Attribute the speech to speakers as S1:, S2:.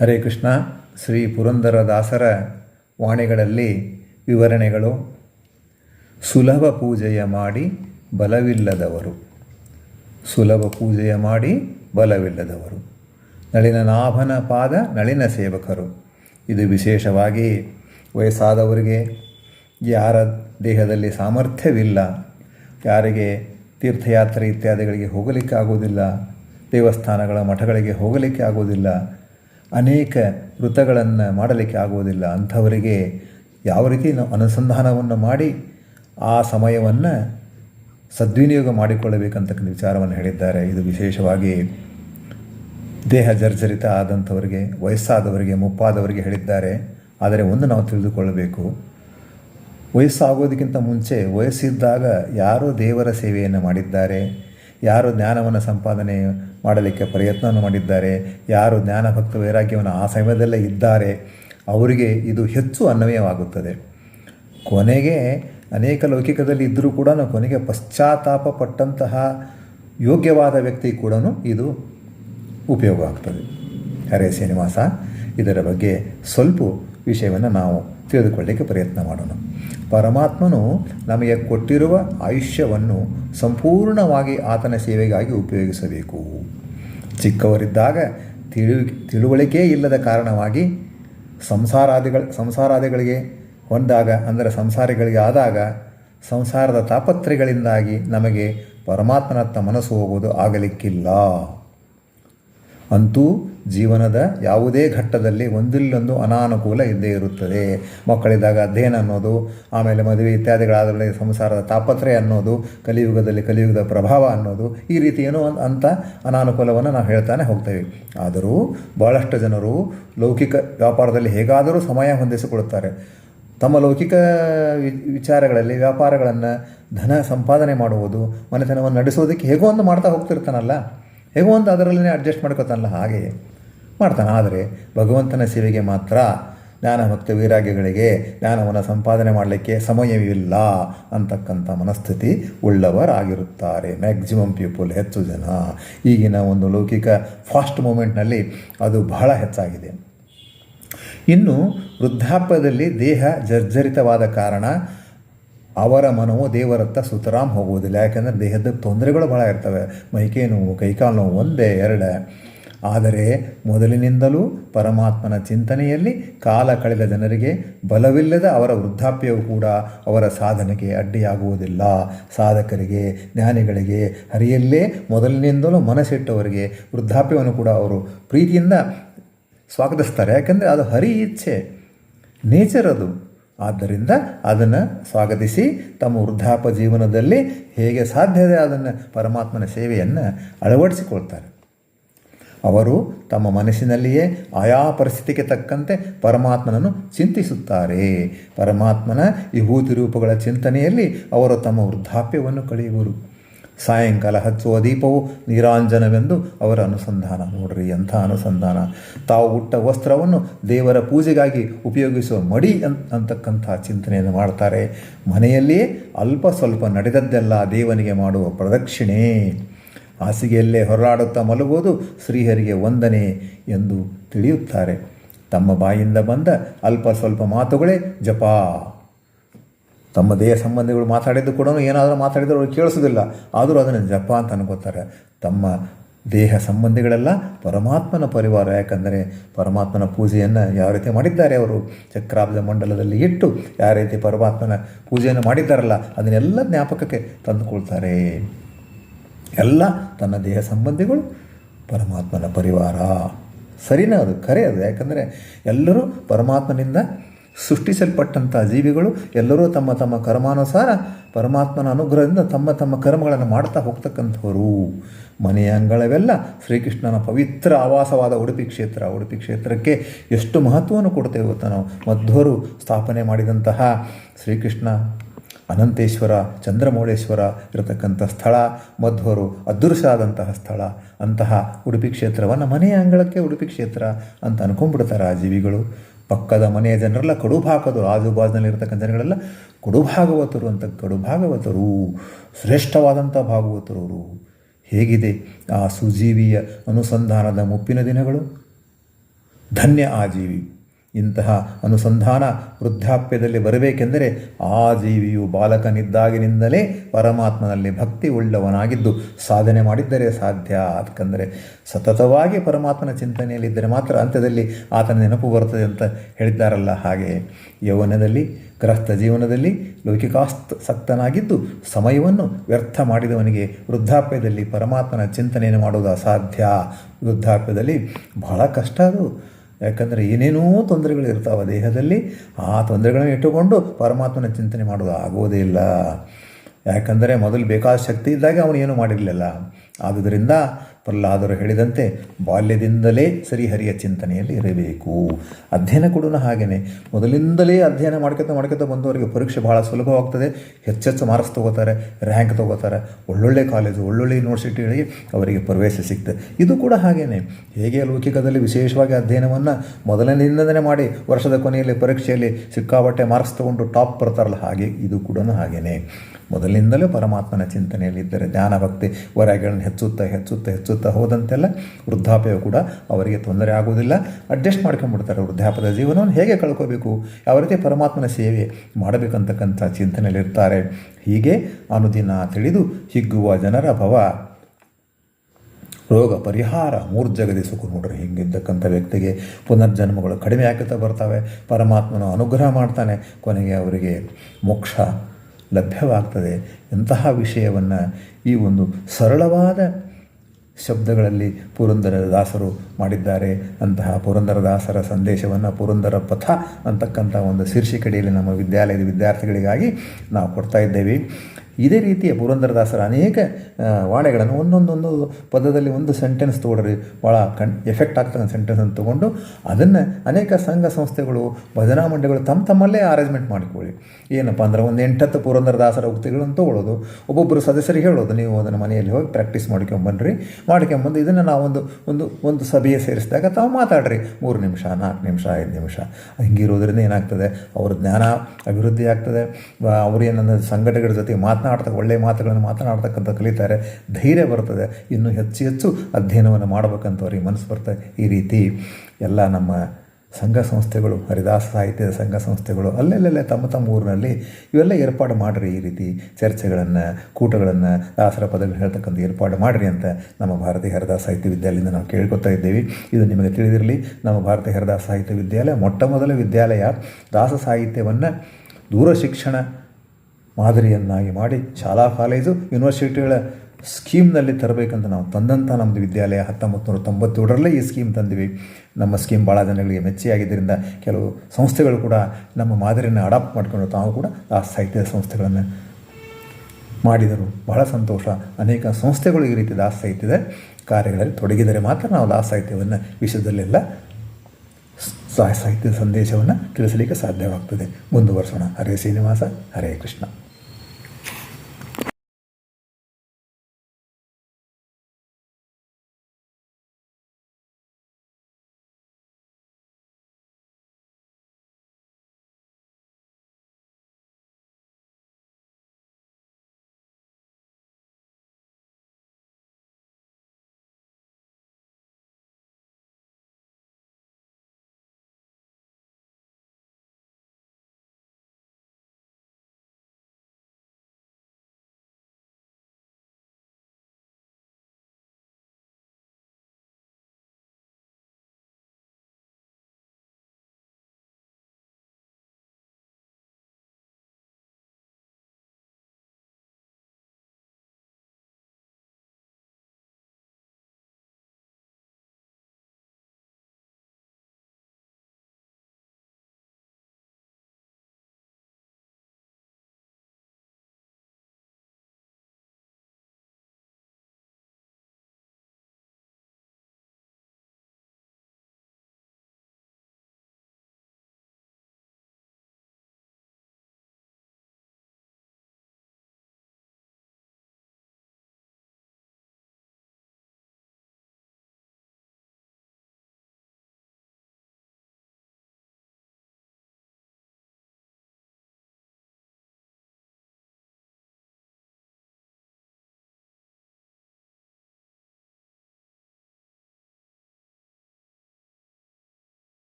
S1: ಹರೇ ಕೃಷ್ಣ, ಶ್ರೀ ಪುರಂದರದಾಸರ ವಾಣಿಗಳಲ್ಲಿ ವಿವರಣೆಗಳು. ಸುಲಭ ಪೂಜೆಯ ಮಾಡಿ ಬಲವಿಲ್ಲದವರು. ಸುಲಭ ಪೂಜೆಯ ಮಾಡಿ ಬಲವಿಲ್ಲದವರು. ನಳಿನ ನಾಭನ ಪಾದ ನಳಿನ ಸೇವಕರು. ಇದು ವಿಶೇಷವಾಗಿ ವಯಸ್ಸಾದವರಿಗೆ ಯಾರ ದೇಹದಲ್ಲಿ ಸಾಮರ್ಥ್ಯವಿಲ್ಲ, ಯಾರಿಗೆ ತೀರ್ಥಯಾತ್ರೆ ಇತ್ಯಾದಿಗಳಿಗೆ ಹೋಗಲಿಕ್ಕೆ ಆಗುವುದಿಲ್ಲ ದೇವಸ್ಥಾನಗಳ ಮಠಗಳಿಗೆ ಹೋಗಲಿಕ್ಕೆ ಆಗುವುದಿಲ್ಲ ಅನೇಕ ವೃತ್ತಗಳನ್ನು ಮಾಡಲಿಕ್ಕೆ ಆಗುವುದಿಲ್ಲ. ಅಂಥವರಿಗೆ ಯಾವ ರೀತಿ ಅನುಸಂಧಾನವನ್ನು ಮಾಡಿ ಆ ಸಮಯವನ್ನು ಸದ್ವಿನಿಯೋಗ ಮಾಡಿಕೊಳ್ಳಬೇಕಂತಕ್ಕಂಥ ವಿಚಾರವನ್ನು ಹೇಳಿದ್ದಾರೆ. ಇದು ವಿಶೇಷವಾಗಿ ದೇಹ ಜರ್ಜರಿತ ಆದಂಥವರಿಗೆ, ವಯಸ್ಸಾದವರಿಗೆ, ಮುಪ್ಪಾದವರಿಗೆ ಹೇಳಿದ್ದಾರೆ. ಆದರೆ ಒಂದು ನಾವು ತಿಳಿದುಕೊಳ್ಳಬೇಕು, ವಯಸ್ಸಾಗೋದಕ್ಕಿಂತ ಮುಂಚೆ ವಯಸ್ಸಿದ್ದಾಗ ಯಾರು ದೇವರ ಸೇವೆಯನ್ನು ಮಾಡಿದ್ದಾರೆ, ಯಾರು ಜ್ಞಾನವನ್ನು ಸಂಪಾದನೆ ಮಾಡಲಿಕ್ಕೆ ಪ್ರಯತ್ನವನ್ನು ಮಾಡಿದ್ದಾರೆ. ಯಾರು ಜ್ಞಾನಭಕ್ತ ವೈರಾಗ್ಯವನ್ನು ಆ ಸಮಯದಲ್ಲೇ ಇದ್ದಾರೆ, ಅವರಿಗೆ ಇದು ಹೆಚ್ಚು ಅನ್ವಯವಾಗುತ್ತದೆ. ಕೊನೆಗೆ ಅನೇಕ ಲೌಕಿಕದಲ್ಲಿ ಇದ್ದರೂ ಕೂಡ ಕೊನೆಗೆ ಪಶ್ಚಾತ್ತಾಪ ಪಟ್ಟಂತಹ ಯೋಗ್ಯವಾದ ವ್ಯಕ್ತಿ ಕೂಡ ಇದು ಉಪಯೋಗ ಆಗ್ತದೆ. ಹರೇ ಶ್ರೀನಿವಾಸ, ಇದರ ಬಗ್ಗೆ ಸ್ವಲ್ಪ ವಿಷಯವನ್ನು ನಾವು ತಿಳಿದುಕೊಳ್ಳಿಕ್ಕೆ ಪ್ರಯತ್ನ ಮಾಡೋಣ. ಪರಮಾತ್ಮನು ನಮಗೆ ಕೊಟ್ಟಿರುವ ಆಯುಷ್ಯವನ್ನು ಸಂಪೂರ್ಣವಾಗಿ ಆತನ ಸೇವೆಗಾಗಿ ಉಪಯೋಗಿಸಬೇಕು. ಚಿಕ್ಕವರಿದ್ದಾಗ ತಿಳು ತಿಳುವಳಿಕೆ ಇಲ್ಲದ ಕಾರಣವಾಗಿ ಸಂಸಾರಾದಿಗಳ, ಸಂಸಾರಾದಿಗಳಿಗೆ ಹೊಂದಾಗ, ಅಂದರೆ ಸಂಸಾರಿಗಳಿಗೆ ಆದಾಗ ಸಂಸಾರದ ತಾಪತ್ರೆಗಳಿಂದಾಗಿ ನಮಗೆ ಪರಮಾತ್ಮನತ್ತ ಮನಸ್ಸು ಹೋಗುವುದು ಆಗಲಿಕ್ಕಿಲ್ಲ. ಅಂತೂ ಜೀವನದ ಯಾವುದೇ ಘಟ್ಟದಲ್ಲಿ ಒಂದಿಲ್ಲೊಂದು ಅನಾನುಕೂಲ ಇದ್ದೇ ಇರುತ್ತದೆ. ಮಕ್ಕಳಿದ್ದಾಗ ಅಧ್ಯಯನ ಅನ್ನೋದು, ಆಮೇಲೆ ಮದುವೆ ಇತ್ಯಾದಿಗಳಾದ ಸಂಸಾರದ ತಾಪತ್ರೆ ಅನ್ನೋದು, ಕಲಿಯುಗದಲ್ಲಿ ಕಲಿಯುಗದ ಪ್ರಭಾವ ಅನ್ನೋದು, ಈ ರೀತಿ ಏನೋ ಅಂಥ ಅನಾನುಕೂಲವನ್ನು ನಾವು ಹೇಳ್ತಾನೆ ಹೋಗ್ತೇವೆ. ಆದರೂ ಭಾಳಷ್ಟು ಜನರು ಲೌಕಿಕ ವ್ಯಾಪಾರದಲ್ಲಿ ಹೇಗಾದರೂ ಸಮಯ ಹೊಂದಿಸಿಕೊಳ್ಳುತ್ತಾರೆ. ತಮ್ಮ ಲೌಕಿಕ ವಿಚಾರಗಳಲ್ಲಿ ವ್ಯಾಪಾರಗಳನ್ನು ಧನ ಸಂಪಾದನೆ ಮಾಡುವುದು, ಮನೆತನವನ್ನು ನಡೆಸೋದಕ್ಕೆ ಹೇಗೋ ಒಂದು ಮಾಡ್ತಾ ಹೋಗ್ತಿರ್ತಾನಲ್ಲ. ಹೇಗೋ ಒಂದು ಅದರಲ್ಲೇ ಅಡ್ಜಸ್ಟ್ ಮಾಡ್ಕೋತಾನಲ್ಲ ಹಾಗೆ. ಮಾಡ್ತಾನೆ. ಆದರೆ ಭಗವಂತನ ಸೇವೆಗೆ ಮಾತ್ರ ಜ್ಞಾನ ಭಕ್ತ ವೈರಾಗ್ಯಗಳಿಗೆ ಜ್ಞಾನವನ್ನು ಸಂಪಾದನೆ ಮಾಡಲಿಕ್ಕೆ ಸಮಯವಿಲ್ಲ ಅಂತಕ್ಕಂಥ ಮನಸ್ಥಿತಿ ಉಳ್ಳವರಾಗಿರುತ್ತಾರೆ. ಮ್ಯಾಕ್ಸಿಮಮ್ ಪೀಪಲ್ ಹೆಚ್ಚು ಜನ. ಈಗಿನ ಒಂದು ಲೌಕಿಕ ಫಾಸ್ಟ್ ಮೂಮೆಂಟ್ನಲ್ಲಿ ಅದು ಬಹಳ ಹೆಚ್ಚಾಗಿದೆ. ಇನ್ನು ವೃದ್ಧಾಪ್ಯದಲ್ಲಿ ದೇಹ ಜರ್ಜರಿತವಾದ ಕಾರಣ ಅವರ ಮನವು ದೇವರತ್ತ ಸುತರಾಮ್ ಹೋಗುವುದಿಲ್ಲ. ಯಾಕೆಂದರೆ ದೇಹದ ತೊಂದರೆಗಳು ಭಾಳ ಇರ್ತವೆ. ಮೈಕೈ ನೋವು, ಕೈಕಾಲು ನೋವು ಒಂದೇ, ಎರಡೇ. ಆದರೆ ಮೊದಲಿನಿಂದಲೂ ಪರಮಾತ್ಮನ ಚಿಂತನೆಯಲ್ಲಿ ಕಾಲ ಕಳೆದ ಜನರಿಗೆ ಬಲವಿಲ್ಲದ ಅವರ ವೃದ್ಧಾಪ್ಯವು ಕೂಡ ಅವರ ಸಾಧನೆಗೆ ಅಡ್ಡಿಯಾಗುವುದಿಲ್ಲ. ಸಾಧಕರಿಗೆ, ಜ್ಞಾನಿಗಳಿಗೆ, ಹರಿಯಲ್ಲೇ ಮೊದಲಿನಿಂದಲೂ ಮನಸ್ಸಿಟ್ಟವರಿಗೆ ವೃದ್ಧಾಪ್ಯವನ್ನು ಕೂಡ ಅವರು ಪ್ರೀತಿಯಿಂದ ಸ್ವಾಗತಿಸ್ತಾರೆ. ಯಾಕೆಂದರೆ ಅದು ಹರಿ ಇಚ್ಛೆ, ನೇಚರ್ ಅದು. ಆದ್ದರಿಂದ ಅದನ್ನು ಸ್ವಾಗತಿಸಿ ತಮ್ಮ ವೃದ್ಧಾಪ ಜೀವನದಲ್ಲಿ ಹೇಗೆ ಸಾಧ್ಯತೆ ಅದನ್ನು ಪರಮಾತ್ಮನ ಸೇವೆಯನ್ನು ಅಳವಡಿಸಿಕೊಳ್ತಾರೆ. ಅವರು ತಮ್ಮ ಮನಸ್ಸಿನಲ್ಲಿಯೇ ಆಯಾ ಪರಿಸ್ಥಿತಿಗೆ ತಕ್ಕಂತೆ ಪರಮಾತ್ಮನನ್ನು ಚಿಂತಿಸುತ್ತಾರೆ. ಪರಮಾತ್ಮನ ವಿಭೂತಿ ರೂಪಗಳ ಚಿಂತನೆಯಲ್ಲಿ ಅವರು ತಮ್ಮ ವೃದ್ಧಾಪ್ಯವನ್ನು ಕಳೆಯುವರು. ಸಾಯಂಕಾಲ ಹಚ್ಚುವ ದೀಪವು ನೀರಾಂಜನವೆಂದು ಅವರ ಅನುಸಂಧಾನ. ನೋಡ್ರಿ ಎಂಥ ಅನುಸಂಧಾನ. ತಾವು ಉಟ್ಟ ವಸ್ತ್ರವನ್ನು ದೇವರ ಪೂಜೆಗಾಗಿ ಉಪಯೋಗಿಸುವ ಮಡಿ ಅಂತ ಅಂತಕ್ಕಂಥ ಚಿಂತನೆಯನ್ನು ಮಾಡ್ತಾರೆ. ಮನೆಯಲ್ಲಿಯೇ ಅಲ್ಪ ಸ್ವಲ್ಪ ನಡೆದದ್ದೆಲ್ಲ ದೇವನಿಗೆ ಮಾಡುವ ಪ್ರದಕ್ಷಿಣೆ. ಹಾಸಿಗೆಯಲ್ಲೇ ಹೊರಳಾಡುತ್ತಾ ಮಲಗುವುದು ಶ್ರೀಹರಿಗೆ ವಂದನೆ ಎಂದು ತಿಳಿಯುತ್ತಾರೆ. ತಮ್ಮ ಬಾಯಿಂದ ಬಂದ ಅಲ್ಪ ಸ್ವಲ್ಪ ಮಾತುಗಳೇ ಜಪ. ತಮ್ಮ ದೇಹ ಸಂಬಂಧಿಗಳು ಮಾತಾಡಿದ್ದು ಕೂಡ ಏನಾದರೂ ಮಾತಾಡಿದರೂ ಅವರು ಕೇಳಿಸೋದಿಲ್ಲ ಆದರೂ ಅದನ್ನು ಜಪ ಅಂತ ಅನ್ಕೋತಾರೆ. ತಮ್ಮ ದೇಹ ಸಂಬಂಧಿಗಳೆಲ್ಲ, ಪರಮಾತ್ಮನ ಪರಿವಾರ. ಯಾಕಂದರೆ ಪರಮಾತ್ಮನ ಪೂಜೆಯನ್ನು ಯಾವ ರೀತಿ ಮಾಡಿದ್ದಾರೆ ಅವರು? ಚಕ್ರಾಬ್ಜ ಮಂಡಲದಲ್ಲಿ ಇಟ್ಟು ಯಾವ ರೀತಿ ಪರಮಾತ್ಮನ ಪೂಜೆಯನ್ನು ಮಾಡಿದ್ದಾರಲ್ಲ, ಅದನ್ನೆಲ್ಲ ಜ್ಞಾಪಕಕ್ಕೆ ತಂದುಕೊಳ್ತಾರೆ. ಎಲ್ಲ ತನ್ನ ದೇಹ ಸಂಬಂಧಿಗಳು ಪರಮಾತ್ಮನ ಪರಿವಾರ. ಸರಿನಾ ಅದು? ಖರೆ ಅದು. ಯಾಕಂದರೆ ಎಲ್ಲರೂ ಪರಮಾತ್ಮನಿಂದ ಸೃಷ್ಟಿಸಲ್ಪಟ್ಟಂಥ ಜೀವಿಗಳು ಎಲ್ಲರೂ ತಮ್ಮ ತಮ್ಮ ಕರ್ಮಾನುಸಾರ ಪರಮಾತ್ಮನ ಅನುಗ್ರಹದಿಂದ ತಮ್ಮ ತಮ್ಮ ಕರ್ಮಗಳನ್ನು ಮಾಡ್ತಾ ಹೋಗ್ತಕ್ಕಂಥವರು. ಮನೆಯ ಅಂಗಳವೆಲ್ಲ ಶ್ರೀಕೃಷ್ಣನ ಪವಿತ್ರ ಆವಾಸವಾದ ಉಡುಪಿ ಕ್ಷೇತ್ರ. ಉಡುಪಿ ಕ್ಷೇತ್ರಕ್ಕೆ ಎಷ್ಟು ಮಹತ್ವವನ್ನು ಕೊಡ್ತೇವೆ ಗೊತ್ತಾ ನಾವು? ಮಧ್ವರು ಸ್ಥಾಪನೆ ಮಾಡಿದಂತಹ ಶ್ರೀಕೃಷ್ಣ ಅನಂತೇಶ್ವರ, ಚಂದ್ರಮೌಳೇಶ್ವರ ಇರತಕ್ಕಂಥ ಸ್ಥಳ, ಮಧ್ವರು ಅದೃಶ್ಯ ಆದಂತಹ ಸ್ಥಳ, ಅಂತಹ ಉಡುಪಿ ಕ್ಷೇತ್ರವನ್ನು ಮನೆಯ ಅಂಗಳಕ್ಕೆ ಉಡುಪಿ ಕ್ಷೇತ್ರ ಅಂತ ಅನ್ಕೊಂಡ್ಬಿಡ್ತಾರೆ ಆ ಜೀವಿಗಳು ಪಕ್ಕದ ಮನೆಯ ಜನರೆಲ್ಲ ಕಡು ಆಜುಬಾಜಿನಲ್ಲಿರ್ತಕ್ಕಂಥ ಜನಗಳೆಲ್ಲ ಕಡು ಭಾಗವತರು ಅಂತ, ಕಡುಭಾಗವತರು, ಶ್ರೇಷ್ಠವಾದಂಥ ಭಾಗವತರು ಹೇಗಿದೆ ಆ ಸುಜೀವಿಯ ಅನುಸಂಧಾನದ ಮುಪ್ಪಿನ ದಿನಗಳು? ಧನ್ಯ ಆ ಜೀವಿ ಇಂತಹ ಅನುಸಂಧಾನ ವೃದ್ಧಾಪ್ಯದಲ್ಲಿ ಬರಬೇಕೆಂದರೆ ಆ ಜೀವಿಯು ಬಾಲಕನಿದ್ದಾಗಿನಿಂದಲೇ ಪರಮಾತ್ಮನಲ್ಲಿ ಭಕ್ತಿ ಉಳ್ಳವನಾಗಿದ್ದು ಸಾಧನೆ ಮಾಡಿದ್ದರೆ ಸಾಧ್ಯ ಅದಕ್ಕಂದರೆ ಸತತವಾಗಿ ಪರಮಾತ್ಮನ ಚಿಂತನೆಯಲ್ಲಿದ್ದರೆ ಮಾತ್ರ ಅಂತ್ಯದಲ್ಲಿ ಆತನ ನೆನಪು ಬರುತ್ತದೆ ಅಂತ ಹೇಳಿದ್ದಾರಲ್ಲ ಹಾಗೆ. ಯೌವನದಲ್ಲಿ ಗ್ರಸ್ತ ಜೀವನದಲ್ಲಿ ಲೌಕಿಕಾಸ್ತ ಸಕ್ತನಾಗಿದ್ದು ಸಮಯವನ್ನು ವ್ಯರ್ಥ ಮಾಡಿದವನಿಗೆ ವೃದ್ಧಾಪ್ಯದಲ್ಲಿ ಪರಮಾತ್ಮನ ಚಿಂತನೆಯನ್ನು ಮಾಡುವುದು ಅಸಾಧ್ಯ. ವೃದ್ಧಾಪ್ಯದಲ್ಲಿ ಬಹಳ ಕಷ್ಟ ಅದು. ಯಾಕಂದರೆ ಏನೇನೋ ತೊಂದರೆಗಳು ಇರ್ತಾವ ದೇಹದಲ್ಲಿ, ಆ ತೊಂದರೆಗಳನ್ನು ಇಟ್ಟುಕೊಂಡು ಪರಮಾತ್ಮನ ಚಿಂತನೆ ಮಾಡೋದು ಆಗೋದೇ ಇಲ್ಲ. ಯಾಕಂದರೆ ಮೊದಲು ಬೇಕಾದ ಶಕ್ತಿ ಇದ್ದಾಗ ಅವನು ಏನೂ ಮಾಡಿರಲಿಲ್ಲ. ಆದುದರಿಂದ ಪ್ರಹ್ಲಾದರು ಹೇಳಿದಂತೆ ಬಾಲ್ಯದಿಂದಲೇ ಸರಿಹರಿಯ ಚಿಂತನೆಯಲ್ಲಿ ಇರಬೇಕು. ಅಧ್ಯಯನ ಕೂಡ ಹಾಗೆಯೇ ಮೊದಲಿಂದಲೇ ಅಧ್ಯಯನ ಮಾಡ್ಕೊತ ಮಾಡ್ಕೊತ ಬಂದವರಿಗೆ ಪರೀಕ್ಷೆ ಭಾಳ ಸುಲಭವಾಗ್ತದೆ. ಹೆಚ್ಚೆಚ್ಚು ಮಾರ್ಕ್ಸ್ ತೊಗೋತಾರೆ ರ್ಯಾಂಕ್ ತೊಗೋತಾರೆ. ಒಳ್ಳೊಳ್ಳೆ ಕಾಲೇಜು ಒಳ್ಳೊಳ್ಳೆ ಯೂನಿವರ್ಸಿಟಿಗಳಿಗೆ ಅವರಿಗೆ ಪ್ರವೇಶ ಸಿಗ್ತದೆ. ಇದು ಕೂಡ ಹಾಗೆಯೇ ಹೇಗೆ ಲೌಕಿಕದಲ್ಲಿ ವಿಶೇಷವಾಗಿ ಅಧ್ಯಯನವನ್ನು ಮೊದಲನೆಯಿಂದನೇ ಮಾಡಿ ವರ್ಷದ ಕೊನೆಯಲ್ಲಿ ಪರೀಕ್ಷೆಯಲ್ಲಿ ಸಿಕ್ಕಾಬಟ್ಟೆ ಮಾರ್ಕ್ಸ್ ತೊಗೊಂಡು ಟಾಪ್ ಬರ್ತಾರಲ್ಲ ಹಾಗೆ ಇದು ಕೂಡ ಹಾಗೆಯೇ ಮೊದಲಿನಿಂದಲೇ ಪರಮಾತ್ಮನ ಚಿಂತನೆಯಲ್ಲಿ ಇದ್ದರೆ ಧ್ಯಾನ ಭಕ್ತಿ ವರಗಳನ್ನು ಹೆಚ್ಚುತ್ತಾ ಹೆಚ್ಚುತ್ತಾ ಹೆಚ್ಚುತ್ತಾ ಹೋದಂತೆಲ್ಲ ವೃದ್ಧಾಪ್ಯವು ಕೂಡ ಅವರಿಗೆ ತೊಂದರೆ ಆಗುವುದಿಲ್ಲ. ಅಡ್ಜಸ್ಟ್ ಮಾಡ್ಕೊಂಡ್ಬಿಡ್ತಾರೆ ವೃದ್ಧಾಪ್ಯದ ಜೀವನವನ್ನು ಹೇಗೆ ಕಳ್ಕೋಬೇಕು? ಯಾವ ರೀತಿ ಪರಮಾತ್ಮನ ಸೇವೆ ಮಾಡಬೇಕಂತಕ್ಕಂಥ ಚಿಂತನೆಯಲ್ಲಿರ್ತಾರೆ. ಹೀಗೆ ಅನುದಿನ ತಿಳಿದು ಹಿಗ್ಗುವ ಜನರ ಭವ. ರೋಗ ಪರಿಹಾರ ಮೂರ್ಜಗದಿ ಸುಖ ನೋಡ್ರಿ. ಹಿಂಗಿದ್ದಕ್ಕಂಥ ವ್ಯಕ್ತಿಗೆ ಪುನರ್ಜನ್ಮಗಳು ಕಡಿಮೆ ಆಗುತ್ತಾ ಬರ್ತವೆ. ಪರಮಾತ್ಮನ ಅನುಗ್ರಹ ಮಾಡ್ತಾನೆ. ಕೊನೆಗೆ ಅವರಿಗೆ ಮೋಕ್ಷ ಲಭ್ಯವಾಗ್ತದೆ. ಎಂತಹ ವಿಷಯವನ್ನು ಈ ಒಂದು ಸರಳವಾದ ಶಬ್ದಗಳಲ್ಲಿ ಪುರಂದರದಾಸರು ಮಾಡಿದ್ದಾರೆ. ಅಂತಹ ಪುರಂದರದಾಸರ ಸಂದೇಶವನ್ನು ಪುರಂದರ ಪಥ ಅಂತಕ್ಕಂಥ ಒಂದು ಶೀರ್ಷಿಕೆಡಿಯಲ್ಲಿ ನಮ್ಮ ವಿದ್ಯಾಲಯದ ವಿದ್ಯಾರ್ಥಿಗಳಿಗಾಗಿ ನಾವು ಕೊಡ್ತಾ ಇದ್ದೇವೆ. ಇದೇ ರೀತಿಯ ಪುರಂದರದಾಸರ ಅನೇಕ ವಾಣೆಗಳನ್ನು ಒಂದೊಂದೊಂದು ಪದದಲ್ಲಿ ಒಂದು ಸೆಂಟೆನ್ಸ್ ತೊಗೊಳ್ರಿ ಭಾಳ ಕಣ್ ಎಫೆಕ್ಟ್ ಆಗ್ತಕ್ಕಂಥ ಸೆಂಟೆನ್ಸನ್ನು ತೊಗೊಂಡು ಅದನ್ನು ಅನೇಕ ಸಂಘ ಸಂಸ್ಥೆಗಳು, ಭಜನಾ ಮಂಡಳಿಗಳು ತಮ್ಮ ತಮ್ಮಲ್ಲೇ ಅರೇಂಜ್ಮೆಂಟ್ ಮಾಡಿಕೊಳ್ಳಿ. ಏನಪ್ಪ ಅಂದ್ರೆ ಒಂದು ಎಂಟತ್ತು ಪುರಂದರದಾಸರ ಉಕ್ತಿಗಳನ್ನು ತೊಗೊಳ್ಳೋದು ಒಬ್ಬೊಬ್ಬರು ಸದಸ್ಯರಿಗೆ ಹೇಳೋದು, ನೀವು ಅದನ್ನು ಮನೆಯಲ್ಲಿ ಹೋಗಿ ಪ್ರಾಕ್ಟೀಸ್ ಮಾಡ್ಕೊಂಬನ್ರಿ. ಮಾಡ್ಕೊಂಬಂದು ಇದನ್ನು ನಾವೊಂದು, ಒಂದು ಒಂದು ಸಭೆಗೆ ಸೇರಿಸಿದಾಗ ತಾವು ಮಾತಾಡ್ರಿ. ಮೂರು ನಿಮಿಷ, ನಾಲ್ಕು ನಿಮಿಷ, ಐದು ನಿಮಿಷ. ಹಿಂಗಿರೋದ್ರಿಂದ ಏನಾಗ್ತದೆ? ಅವ್ರ ಜ್ಞಾನ ಅಭಿವೃದ್ಧಿ ಆಗ್ತದೆ ಅವ್ರು ಏನಂದ್ರೆ ಸಂಘಟನೆಗಳ ಜೊತೆ ಮಾತನಾಡ್ತಕ್ಕ ಒಳ್ಳೆಯ ಮಾತುಗಳನ್ನು ಮಾತನಾಡ್ತಕ್ಕಂಥ ಕಲಿತಾರೆ, ಧೈರ್ಯ ಬರ್ತದೆ. ಇನ್ನು ಹೆಚ್ಚು ಹೆಚ್ಚು ಅಧ್ಯಯನವನ್ನು ಮಾಡಬೇಕಂತ ಅವ್ರಿಗೆ ಮನಸ್ಸು ಬರ್ತದೆ. ಈ ರೀತಿ ಎಲ್ಲ ನಮ್ಮ ಸಂಘ ಸಂಸ್ಥೆಗಳು, ಹರಿದಾಸ ಸಾಹಿತ್ಯದ ಸಂಘ ಸಂಸ್ಥೆಗಳು, ಅಲ್ಲೆಲ್ಲೆಲ್ಲೇ ತಮ್ಮ ತಮ್ಮ ಊರಿನಲ್ಲಿ ಇವೆಲ್ಲ ಏರ್ಪಾಡು ಮಾಡಿರಿ, ಈ ರೀತಿ ಚರ್ಚೆಗಳನ್ನು, ಕೂಟಗಳನ್ನು, ದಾಸರ ಪದಗಳು ಹೇಳ್ತಕ್ಕಂಥ ಏರ್ಪಾಡು ಮಾಡಿರಿ ಅಂತ ನಮ್ಮ ಭಾರತೀಯ ಹರಿದಾಸ ಸಾಹಿತ್ಯ ವಿದ್ಯಾಲಯದಿಂದ ನಾವು ಕೇಳ್ಕೊತಾ ಇದ್ದೇವೆ. ಇದು ನಿಮಗೆ ತಿಳಿದಿರಲಿ, ನಮ್ಮ ಭಾರತೀಯ ಹರಿದಾಸ ಸಾಹಿತ್ಯ ವಿದ್ಯಾಲಯ ಮೊಟ್ಟ ಮೊದಲ ವಿದ್ಯಾಲಯ ದಾಸ ಸಾಹಿತ್ಯವನ್ನು ದೂರ ಶಿಕ್ಷಣ ಮಾದರಿಯನ್ನಾಗಿ ಮಾಡಿ ಶಾಲಾ ಕಾಲೇಜು, ಯೂನಿವರ್ಸಿಟಿಗಳ ಸ್ಕೀಮ್ನಲ್ಲಿ ತರಬೇಕಂತ ನಾವು ತಂದಂಥ ನಮ್ಮದು ವಿದ್ಯಾಲಯ ಹತ್ತೊಂಬತ್ತು ನೂರ ತೊಂಬತ್ತೇಳರಲ್ಲೇ ಈ ಸ್ಕೀಮ್ ತಂದಿವಿ. ನಮ್ಮ ಸ್ಕೀಮ್ ಭಾಳ ಜನಗಳಿಗೆ ಮೆಚ್ಚಿಯಾಗಿದ್ದರಿಂದ ಕೆಲವು ಸಂಸ್ಥೆಗಳು ಕೂಡ ನಮ್ಮ ಮಾದರಿಯನ್ನು ಅಡಾಪ್ಟ್ ಮಾಡಿಕೊಂಡು ತಾವು ಕೂಡ ಆ ಸಾಹಿತ್ಯ ಸಂಸ್ಥೆಗಳನ್ನು ಮಾಡಿದರು. ಬಹಳ ಸಂತೋಷ. ಅನೇಕ ಸಂಸ್ಥೆಗಳು ಈ ರೀತಿ ದಾಸ ಸಾಹಿತ್ಯದ ಕಾರ್ಯಗಳಲ್ಲಿ ತೊಡಗಿದರೆ ಮಾತ್ರ ನಾವು ದಾಸ ಸಾಹಿತ್ಯವನ್ನು ವಿಶ್ವದಲ್ಲೆಲ್ಲ ಸಾ ಸಾಹಿತ್ಯದ ಸಂದೇಶವನ್ನು ತಿಳಿಸಲಿಕ್ಕೆ ಸಾಧ್ಯವಾಗ್ತದೆ. ಮುಂದುವರಿಸೋಣ. ಹರೇ ಶ್ರೀನಿವಾಸ ಹರೇ ಕೃಷ್ಣ.